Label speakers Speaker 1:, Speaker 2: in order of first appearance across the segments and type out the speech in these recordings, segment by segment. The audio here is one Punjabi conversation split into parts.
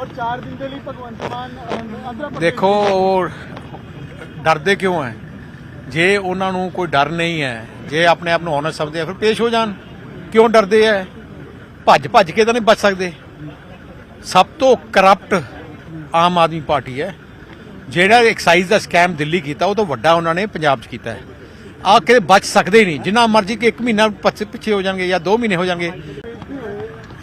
Speaker 1: ਔਰ 4 ਦਿਨ ਦੇ ਲਈ ਭਗਵੰਤ ਮਾਨ ਆਂਧਰਾ ਪ੍ਰਦੇਸ਼
Speaker 2: ਦੇਖੋ ਉਹ ਡਰਦੇ ਕਿਉਂ ਹੈ ਜੇ ਉਹਨਾਂ ਨੂੰ ਕੋਈ ਡਰ ਨਹੀਂ ਹੈ ਜੇ ਆਪਣੇ ਆਪ ਨੂੰ honest ਸਮਝਦੇ ਆ ਫਿਰ ਪੇਸ਼ ਹੋ ਜਾਣ ਕਿਉਂ ਡਰਦੇ ਹੈ ਭੱਜ ਭੱਜ ਕੇ ਤਾਂ ਨਹੀਂ ਬਚ ਸਕਦੇ ਸਭ ਤੋਂ ਕਰਪਟ ਆਮ ਆਦਮੀ ਪਾਰਟੀ ਹੈ ਜਿਹੜਾ ਐਕਸਾਈਜ਼ ਦਾ ਸਕੈਮ ਦਿੱਲੀ ਕੀਤਾ ਉਹ ਤੋਂ ਵੱਡਾ ਉਹਨਾਂ ਨੇ ਪੰਜਾਬ 'ਚ ਕੀਤਾ ਹੈ ਆ ਕੇ ਬਚ ਸਕਦੇ ਹੀ ਨਹੀਂ ਜਿੰਨਾ ਮਰਜ਼ੀ ਕਿ 1 ਮਹੀਨਾ ਪਛ- ਪਿੱਛੇ ਹੋ ਜਾਣਗੇ ਜਾਂ 2 ਮਹੀਨੇ ਹੋ ਜਾਣਗੇ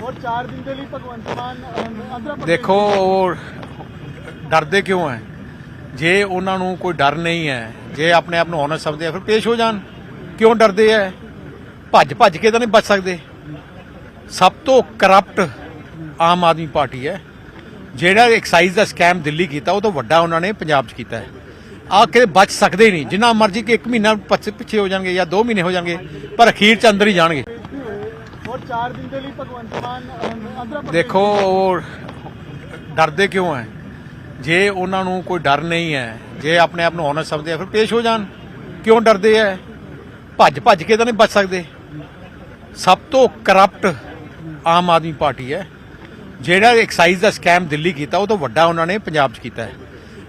Speaker 1: ਔਰ 4 ਦਿਨ ਦੇ ਲਈ ਭਗਵੰਤ ਮਾਨ ਆਂਧਰਾ ਪ੍ਰਦੇਸ਼
Speaker 2: ਦੇਖੋ ਉਹ ਡਰਦੇ ਕਿਉਂ ਹੈ ਜੇ ਉਹਨਾਂ ਨੂੰ ਕੋਈ ਡਰ ਨਹੀਂ ਹੈ ਜੇ ਆਪਣੇ ਆਪ ਨੂੰ honest ਸਮਝਦੇ ਆ ਫਿਰ ਪੇਸ਼ ਹੋ ਜਾਣ ਕਿਉਂ ਡਰਦੇ ਹੈ ਭੱਜ ਭੱਜ ਕੇ ਤਾਂ ਨਹੀਂ ਬਚ ਸਕਦੇ ਸਭ ਤੋਂ ਕਰਪਟ ਆਮ ਆਦਮੀ ਪਾਰਟੀ ਹੈ ਜਿਹੜਾ ਐਕਸਾਈਜ਼ ਦਾ ਸਕੈਮ ਦਿੱਲੀ ਕੀਤਾ ਉਹ ਤੋਂ ਵੱਡਾ ਉਹਨਾਂ ਨੇ ਪੰਜਾਬ 'ਚ ਕੀਤਾ ਹੈ ਆ ਕੇ ਬਚ ਸਕਦੇ ਨਹੀਂ ਜਿੰਨਾ ਮਰਜ਼ੀ ਕਿ 1 ਮਹੀਨਾ ਪਛ- ਪਿੱਛੇ ਹੋ ਜਾਣਗੇ ਜਾਂ 2 ਮਹੀਨੇ ਹੋ ਜਾਣਗੇ ਪਰ ਅਖੀਰ 'ਚ ਅੰਦਰ ਹੀ ਜਾਣਗੇ
Speaker 1: 4 ਦਿਨ ਦੇ ਲਈ ਭਗਵੰਤ ਮਾਨ ਆਂਧਰਾ
Speaker 2: ਦੇਖੋ ਉਹ ਡਰਦੇ ਕਿਉਂ ਹੈ? ਜੇ ਉਹਨਾਂ ਨੂੰ ਕੋਈ ਡਰ ਨਹੀਂ ਹੈ ਜੇ ਆਪਣੇ ਆਪ ਨੂੰ honest ਸਮਝਦੇ ਆ ਫਿਰ ਪੇਸ਼ ਹੋ ਜਾਣ। ਕਿਉਂ ਡਰਦੇ ਹੈ? ਭੱਜ ਭੱਜ ਕੇ ਤਾਂ ਨਹੀਂ ਬਚ ਸਕਦੇ। ਸਭ ਤੋਂ ਕਰਪਟ ਆਮ ਆਦਮੀ ਪਾਰਟੀ ਹੈ। ਜਿਹੜਾ ਐਕਸਾਈਜ਼ ਦਾ ਸਕੈਮ ਦਿੱਲੀ ਕੀਤਾ ਉਹ ਤੋਂ ਵੱਡਾ ਉਹਨਾਂ ਨੇ ਪੰਜਾਬ 'ਚ ਕੀਤਾ ਹੈ।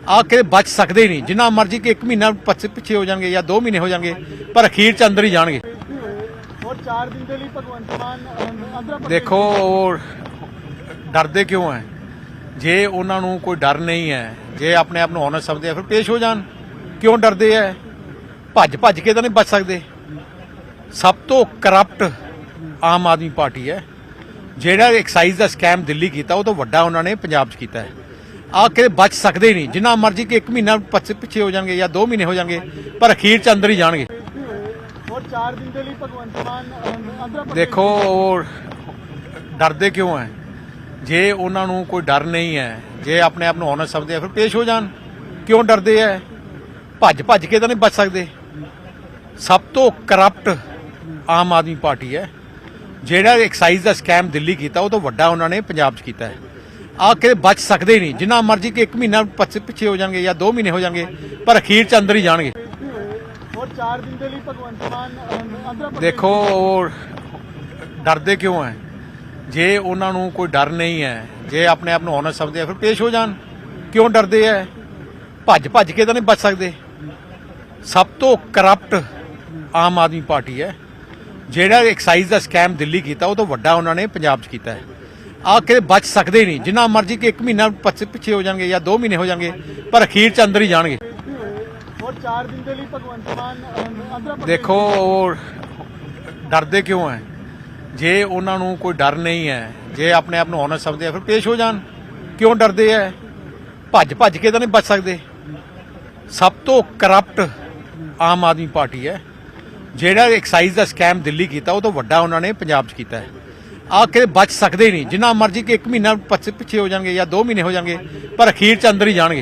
Speaker 2: ਆ ਕੇ ਬਚ ਸਕਦੇ ਨਹੀਂ। ਜਿੰਨਾ ਮਰਜ਼ੀ ਕਿ 1 ਮਹੀਨਾ ਪਿੱਛੇ ਹੋ ਜਾਣਗੇ ਜਾਂ 2 ਮਹੀਨੇ ਹੋ ਜਾਣਗੇ ਪਰ ਅਖੀਰ 'ਚ ਅੰਦਰ ਹੀ ਜਾਣਗੇ।
Speaker 1: ਔਰ 4 ਦਿਨ ਦੇ ਲਈ ਭਗਵੰਤ ਮਾਨ ਆਂਧਰਾ
Speaker 2: ਦੇਖੋ, ਉਹ ਡਰਦੇ ਕਿਉਂ ਹੈ ਜੇ ਉਹਨਾਂ ਨੂੰ ਕੋਈ ਡਰ ਨਹੀਂ ਹੈ ਜੇ ਆਪਣੇ ਆਪ ਨੂੰ honest ਸਮਝਦੇ ਆ, ਫਿਰ ਪੇਸ਼ ਹੋ ਜਾਣ। ਕਿਉਂ ਡਰਦੇ ਹੈ ਭੱਜ ਭੱਜ ਕੇ ਤਾਂ ਨਹੀਂ ਬਚ ਸਕਦੇ। ਸਭ ਤੋਂ ਕਰਪਟ ਆਮ ਆਦਮੀ ਪਾਰਟੀ ਹੈ ਜਿਹੜਾ ਐਕਸਾਈਜ਼ ਦਾ ਸਕੈਮ ਦਿੱਲੀ ਕੀਤਾ, ਉਹ ਤੋਂ ਵੱਡਾ ਉਹਨਾਂ ਨੇ ਪੰਜਾਬ 'ਚ ਕੀਤਾ ਹੈ ਆ ਕੇ ਬਚ ਸਕਦੇ ਨਹੀਂ। ਜਿੰਨਾ ਮਰਜ਼ੀ ਕਿ 1 ਮਹੀਨਾ ਪਛ- ਪਿੱਛੇ ਹੋ ਜਾਣਗੇ ਜਾਂ 2 ਮਹੀਨੇ ਹੋ ਜਾਣਗੇ, ਪਰ ਅਖੀਰ 'ਚ ਅੰਦਰ ਹੀ ਜਾਣਗੇ।
Speaker 1: 4 ਦਿਨ ਦੇ ਲਈ ਭਗਵੰਤ ਮਾਨ ਅਹ, ਆਂਧਰਾ ਪ੍ਰਦੇਸ਼
Speaker 2: ਦੇਖੋ ਉਹ ਡਰਦੇ ਕਿਉਂ ਹੈ? ਜੇ ਉਹਨਾਂ ਨੂੰ ਕੋਈ ਡਰ ਨਹੀਂ ਹੈ ਜੇ ਆਪਣੇ ਆਪ ਨੂੰ honest ਸਮਝਦੇ ਆ ਫਿਰ ਪੇਸ਼ ਹੋ ਜਾਣ। ਕਿਉਂ ਡਰਦੇ ਹੈ? ਭੱਜ ਭੱਜ ਕੇ ਤਾਂ ਨਹੀਂ ਬਚ ਸਕਦੇ। ਸਭ ਤੋਂ ਕਰਪਟ ਆਮ ਆਦਮੀ ਪਾਰਟੀ ਹੈ। ਜਿਹੜਾ ਐਕਸਾਈਜ਼ ਦਾ ਸਕੈਮ ਦਿੱਲੀ ਕੀਤਾ ਉਹ ਤੋਂ ਵੱਡਾ ਉਹਨਾਂ ਨੇ ਪੰਜਾਬ 'ਚ ਕੀਤਾ ਹੈ। ਆ ਕੇ ਬਚ ਸਕਦੇ ਨਹੀਂ। ਜਿੰਨਾ ਮਰਜ਼ੀ ਕਿ 1 ਮਹੀਨਾ ਪਛ- ਹੋ ਜਾਣਗੇ ਜਾਂ 2 ਮਹੀਨੇ ਹੋ ਜਾਣਗੇ ਪਰ ਅਖੀਰ 'ਚ ਅੰਦਰ ਹੀ ਜਾਣਗੇ।
Speaker 1: 4 ਦਿਨ ਦੇ ਲਈ ਭਗਵੰਤ ਮਾਨ ਆਂਧਰਾ ਪ੍ਰਦੇਸ਼
Speaker 2: ਦੇਖੋ, ਉਹ ਡਰਦੇ ਕਿਉਂ ਹੈ ਜੇ ਉਹਨਾਂ ਨੂੰ ਕੋਈ ਡਰ ਨਹੀਂ ਹੈ ਜੇ ਆਪਣੇ ਆਪ ਨੂੰ honest ਸਮਝਦੇ ਆ, ਫਿਰ ਪੇਸ਼ ਹੋ ਜਾਣ। ਕਿਉਂ ਡਰਦੇ ਹੈ ਭੱਜ ਭੱਜ ਕੇ ਤਾਂ ਨਹੀਂ ਬਚ ਸਕਦੇ। ਸਭ ਤੋਂ ਕਰਪਟ ਆਮ ਆਦਮੀ ਪਾਰਟੀ ਹੈ ਜਿਹੜਾ ਐਕਸਾਈਜ਼ ਦਾ ਸਕੈਮ ਦਿੱਲੀ ਕੀਤਾ, ਉਹ ਤੋਂ ਵੱਡਾ ਉਹਨਾਂ ਨੇ ਪੰਜਾਬ 'ਚ ਕੀਤਾ ਹੈ ਆ ਕੇ ਬਚ ਸਕਦੇ ਨਹੀਂ। ਜਿੰਨਾ ਮਰਜ਼ੀ ਕਿ 1 ਮਹੀਨਾ ਪਛ- ਪਿੱਛੇ ਹੋ ਜਾਣਗੇ ਜਾਂ 2 ਮਹੀਨੇ ਹੋ ਜਾਣਗੇ, ਪਰ ਅਖੀਰ 'ਚ ਅੰਦਰ ਹੀ ਜਾਣਗੇ।
Speaker 1: ਔਰ 4 ਦਿਨ ਦੇ ਲਈ ਭਗਵੰਤ ਮਾਨ ਆਂਧਰਾ ਪ੍ਰਦੇਸ਼
Speaker 2: ਦੇਖੋ ਉਹ ਡਰਦੇ ਕਿਉਂ ਹੈ ਜੇ ਉਹਨਾਂ ਨੂੰ ਕੋਈ ਡਰ ਨਹੀਂ ਹੈ ਜੇ ਆਪਣੇ ਆਪ ਨੂੰ honest ਸਮਝਦੇ ਆ ਫਿਰ ਪੇਸ਼ ਹੋ ਜਾਣ ਕਿਉਂ ਡਰਦੇ ਹੈ ਭੱਜ ਭੱਜ ਕੇ ਤਾਂ ਨਹੀਂ ਬਚ ਸਕਦੇ ਸਭ ਤੋਂ ਕਰਪਟ ਆਮ ਆਦਮੀ ਪਾਰਟੀ ਹੈ ਜਿਹੜਾ ਐਕਸਾਈਜ਼ ਦਾ ਸਕੈਮ ਦਿੱਲੀ ਕੀਤਾ ਉਹ ਤੋਂ ਵੱਡਾ ਉਹਨਾਂ ਨੇ ਪੰਜਾਬ 'ਚ ਕੀਤਾ ਹੈ ਆ ਕੇ ਬਚ ਸਕਦੇ ਨਹੀਂ ਜਿੰਨਾ ਮਰਜ਼ੀ ਕਿ 1 ਮਹੀਨਾ ਪਿੱਛੇ ਹੋ ਜਾਣਗੇ ਜਾਂ 2 ਮਹੀਨੇ ਹੋ ਜਾਣਗੇ ਪਰ ਅਖੀਰ 'ਚ ਅੰਦਰ ਹੀ ਜਾਣਗੇ